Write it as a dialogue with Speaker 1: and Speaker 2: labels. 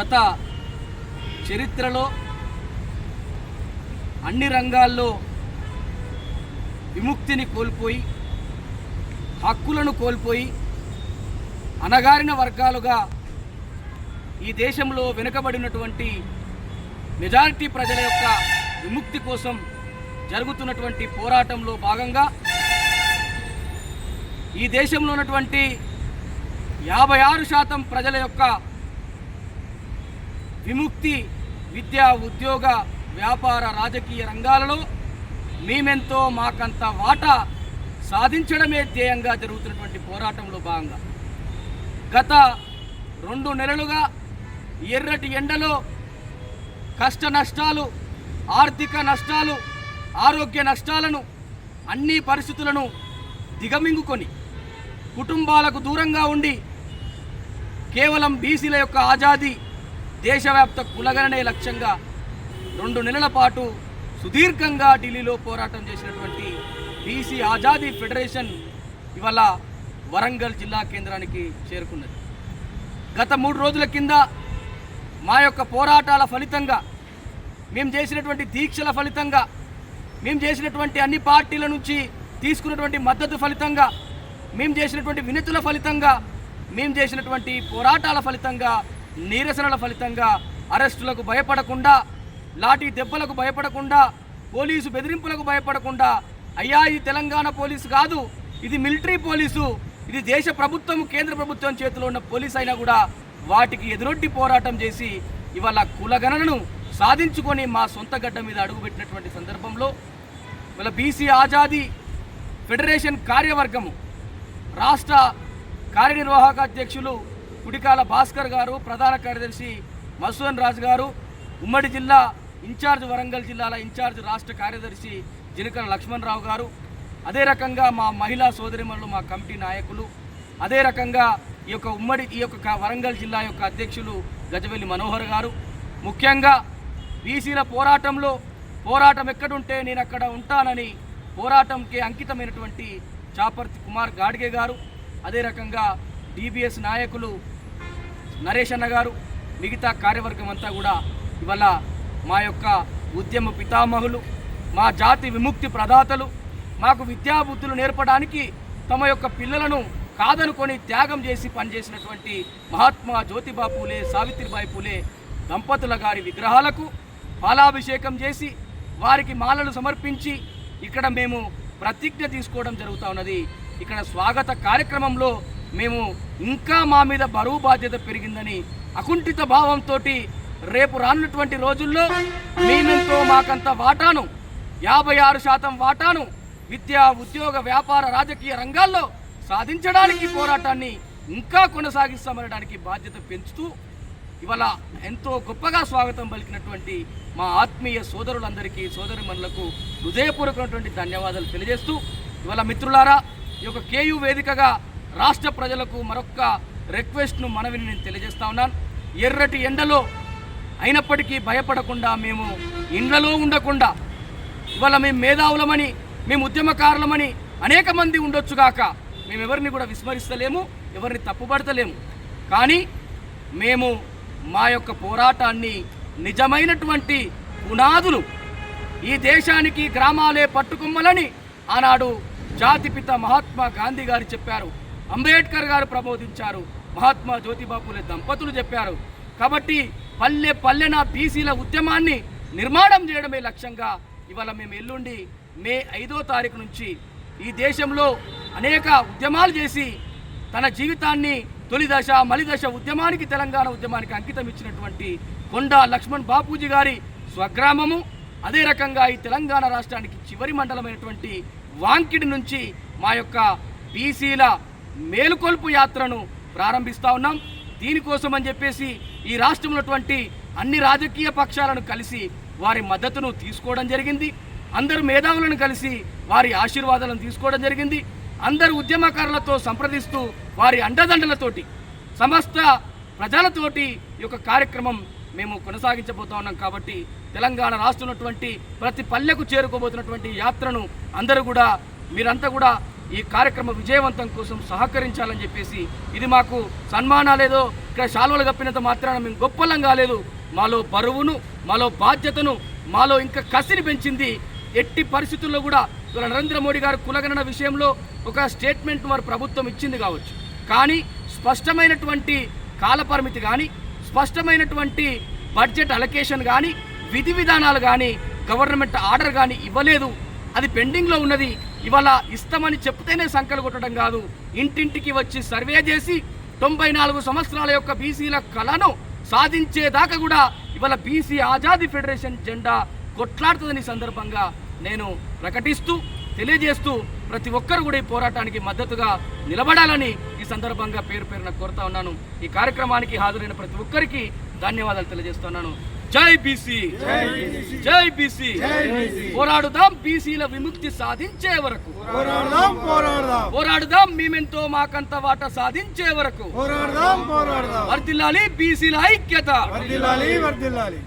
Speaker 1: గత చరిత్రలో అన్ని రంగాల్లో విముక్తిని కోల్పోయి హక్కులను కోల్పోయి అనగారిన వర్గాలుగా ఈ దేశంలో వెనుకబడినటువంటి మెజారిటీ ప్రజల యొక్క విముక్తి కోసం జరుగుతున్నటువంటి పోరాటంలో భాగంగా ఈ దేశంలో ఉన్నటువంటి యాభై ఆరు శాతం ప్రజల యొక్క విముక్తి విద్యా ఉద్యోగ వ్యాపార రాజకీయ రంగాలలో మేమెంతో మాకంత వాటా సాధించడమే ధ్యేయంగా జరుగుతున్నటువంటి పోరాటంలో భాగంగా గత రెండు నెలలుగా ఎర్రటి ఎండలో కష్ట నష్టాలు ఆర్థిక నష్టాలు ఆరోగ్య నష్టాలను అన్ని పరిస్థితులను దిగమింగుకొని కుటుంబాలకు దూరంగా ఉండి కేవలం బీసీల యొక్క ఆజాదీ దేశవ్యాప్త కులగణనే లక్ష్యంగా రెండు నెలల పాటు సుదీర్ఘంగా ఢిల్లీలో పోరాటం చేసినటువంటి బీసీ ఆజాదీ ఫెడరేషన్ ఇవాళ వరంగల్ జిల్లా కేంద్రానికి చేరుకున్నది. గత మూడు రోజుల కింద మా యొక్క పోరాటాల ఫలితంగా మేము చేసినటువంటి దీక్షల ఫలితంగా మేము చేసినటువంటి అన్ని పార్టీల నుంచి తీసుకున్నటువంటి మద్దతు ఫలితంగా మేము చేసినటువంటి వినతుల ఫలితంగా మేము చేసినటువంటి పోరాటాల ఫలితంగా నిరసనల ఫలితంగా అరెస్టులకు భయపడకుండా లాఠీ దెబ్బలకు భయపడకుండా పోలీసు బెదిరింపులకు భయపడకుండా అయ్యా ఇది తెలంగాణ పోలీసు కాదు ఇది మిలిటరీ పోలీసు ఇది దేశ ప్రభుత్వం కేంద్ర ప్రభుత్వం చేతిలో ఉన్న పోలీస్ అయినా కూడా వాటికి ఎదురొడ్డి పోరాటం చేసి ఇవాళ కులగణనను సాధించుకొని మా సొంత గడ్డ మీద అడుగుపెట్టినటువంటి సందర్భంలో ఇవాళ బీసీ ఆజాదీ ఫెడరేషన్ కార్యవర్గము రాష్ట్ర కార్యనిర్వాహక అధ్యక్షులు కుడికాల భాస్కర్ గారు ప్రధాన కార్యదర్శి మసూన్ రాజు గారు ఉమ్మడి జిల్లా ఇన్ఛార్జ్ వరంగల్ జిల్లాల ఇన్ఛార్జ్ రాష్ట్ర కార్యదర్శి జినకల లక్ష్మణరావు గారు. అదే రకంగా మా మహిళా సోదరిమణులు మా కమిటీ నాయకులు. అదే రకంగా ఈ యొక్క ఉమ్మడి ఈ యొక్క వరంగల్ జిల్లా యొక్క అధ్యక్షులు గజవెల్లి మనోహర్ గారు. ముఖ్యంగా బీసీల పోరాటంలో పోరాటం ఎక్కడుంటే నేను అక్కడ ఉంటానని పోరాటంకి అంకితమైనటువంటి చాపర్తి కుమార్ గాడ్గే గారు. అదే రకంగా డిబిఎస్ నాయకులు నరేష్ అన్న గారు మిగతా కార్యవర్గం అంతా కూడా ఇవాళ మా యొక్క ఉద్యమ పితామహులు మా జాతి విముక్తి ప్రదాతలు మాకు విద్యాబుద్ధులు నేర్పడానికి తమ యొక్క పిల్లలను కాదనుకొని త్యాగం చేసి పనిచేసినటువంటి మహాత్మా జ్యోతిబా పూలే సావిత్రిబాయి పూలే దంపతుల గారి విగ్రహాలకు పాలాభిషేకం చేసి వారికి మాలలు సమర్పించి ఇక్కడ మేము ప్రతిజ్ఞ తీసుకోవడం జరుగుతూ ఉన్నది. ఇక్కడ స్వాగత కార్యక్రమంలో మేము ఇంకా మా మీద బరువు బాధ్యత పెరిగిందని అకుంఠిత భావంతో రేపు రానున్నటువంటి రోజుల్లో మేమెంతో మాకంత వాటాను యాభై ఆరు శాతం వాటాను విద్యా ఉద్యోగ వ్యాపార రాజకీయ రంగాల్లో సాధించడానికి పోరాటాన్ని ఇంకా కొనసాగిస్తామనడానికి బాధ్యత పెంచుతూ ఇవాళ ఎంతో గొప్పగా స్వాగతం పలికినటువంటి మా ఆత్మీయ సోదరులందరికీ సోదరిమణులకు హృదయపూర్వకమైనటువంటి ధన్యవాదాలు తెలియజేస్తూ ఇవాళ మిత్రులారా ఈ యొక్క కేయు వేదికగా రాష్ట్ర ప్రజలకు మరొక్క రిక్వెస్ట్ను మనవిని నేను తెలియజేస్తా ఉన్నాను. ఎర్రటి ఎండలో అయినప్పటికీ భయపడకుండా మేము ఇండ్లలో ఉండకుండా ఇవాళ మేము మేధావులమని మేము ఉద్యమకారులమని అనేక మంది ఉండొచ్చుగాక మేము ఎవరిని కూడా విస్మరిస్తలేము ఎవరిని తప్పుపడతలేము. కానీ మేము మా యొక్క పోరాటాన్ని నిజమైనటువంటి పునాదులు ఈ దేశానికి గ్రామాలే పట్టుకుమ్మలని ఆనాడు జాతిపిత మహాత్మా గాంధీ గారు చెప్పారు. అంబేద్కర్ గారు ప్రబోధించారు. మహాత్మా జ్యోతిబాపులే దంపతులు చెప్పారు. కాబట్టి పల్లె పల్లెన బీసీల ఉద్యమాన్ని నిర్మాణం చేయడమే లక్ష్యంగా ఇవాళ మేము ఎల్లుండి మే ఐదో తారీఖు నుంచి ఈ దేశంలో అనేక ఉద్యమాలు చేసి తన జీవితాన్ని తొలి దశ ఉద్యమానికి తెలంగాణ ఉద్యమానికి అంకితం ఇచ్చినటువంటి కొండా లక్ష్మణ్ బాపూజీ గారి స్వగ్రామము అదే రకంగా ఈ తెలంగాణ రాష్ట్రానికి చివరి మండలమైనటువంటి వాంకిడి నుంచి మా యొక్క బీసీల మేలుకొల్పు యాత్రను ప్రారంభిస్తా ఉన్నాం. దీనికోసం అని చెప్పేసి ఈ రాష్ట్రంలోటువంటి అన్ని రాజకీయ పక్షాలను కలిసి వారి మద్దతును తీసుకోవడం జరిగింది. అందరు మేధావులను కలిసి వారి ఆశీర్వాదాలను తీసుకోవడం జరిగింది. అందరు ఉద్యమకారులతో సంప్రదిస్తూ వారి అండదండలతోటి సమస్త ప్రజలతోటి ఈ యొక్క కార్యక్రమం మేము కొనసాగించబోతా ఉన్నాం కాబట్టి తెలంగాణ రాష్ట్రం ఉన్నటువంటి ప్రతి పల్లెకు చేరుకోబోతున్నటువంటి యాత్రను అందరూ కూడా మీరంతా కూడా ఈ కార్యక్రమ విజయవంతం కోసం సహకరించాలని చెప్పేసి ఇది మాకు సన్మానాలేదో ఇక్కడ శాల్వలు కప్పినంత మాత్రాన మేము గొప్పలం కాలేదు. మాలో బరువును మాలో బాధ్యతను మాలో ఇంకా కసిని పెంచింది ఎట్టి పరిస్థితుల్లో కూడా ఇవాళ నరేంద్ర మోడీ గారు కులగణన విషయంలో ఒక స్టేట్మెంట్ వారి ప్రభుత్వం ఇచ్చింది కావచ్చు. కానీ స్పష్టమైనటువంటి కాలపరిమితి కానీ స్పష్టమైనటువంటి బడ్జెట్ అలొకేషన్ కానీ విధి విధానాలు కానీ గవర్నమెంట్ ఆర్డర్ కానీ ఇవ్వలేదు. అది పెండింగ్లో ఉన్నది. ఇవాళ ఇస్తామని చెప్తేనే సంఖ్యలు కొట్టడం కాదు. ఇంటింటికి వచ్చి సర్వే చేసి తొంభై నాలుగు సంవత్సరాల యొక్క బీసీల కళను సాధించేదాకా కూడా ఇవాళ బీసీ ఆజాదీ ఫెడరేషన్ జెండా కొట్లాడుతుందని సందర్భంగా నేను ప్రకటిస్తూ తెలియజేస్తూ ప్రతి ఒక్కరు కూడా ఈ పోరాటానికి మద్దతుగా నిలబడాలని ఈ సందర్భంగా పేరు పేరున కోరుతా ఉన్నాను. ఈ కార్యక్రమానికి హాజరైన ప్రతి ఒక్కరికి ధన్యవాదాలు తెలియజేస్తున్నాను జై బీసీ. జై బీసీ. పోరాడుదాం బీసీల విముక్తి సాధించే వరకు. పోరాడదాం మేమెంతో మాకంత వాట సాధించే వరకు.
Speaker 2: పోరాడదాం పోరాడదాం.
Speaker 1: వర్దిల్లాలి బీసీల ఐక్యత.
Speaker 2: వర్దిల్లాలి వర్దిల్లాలి.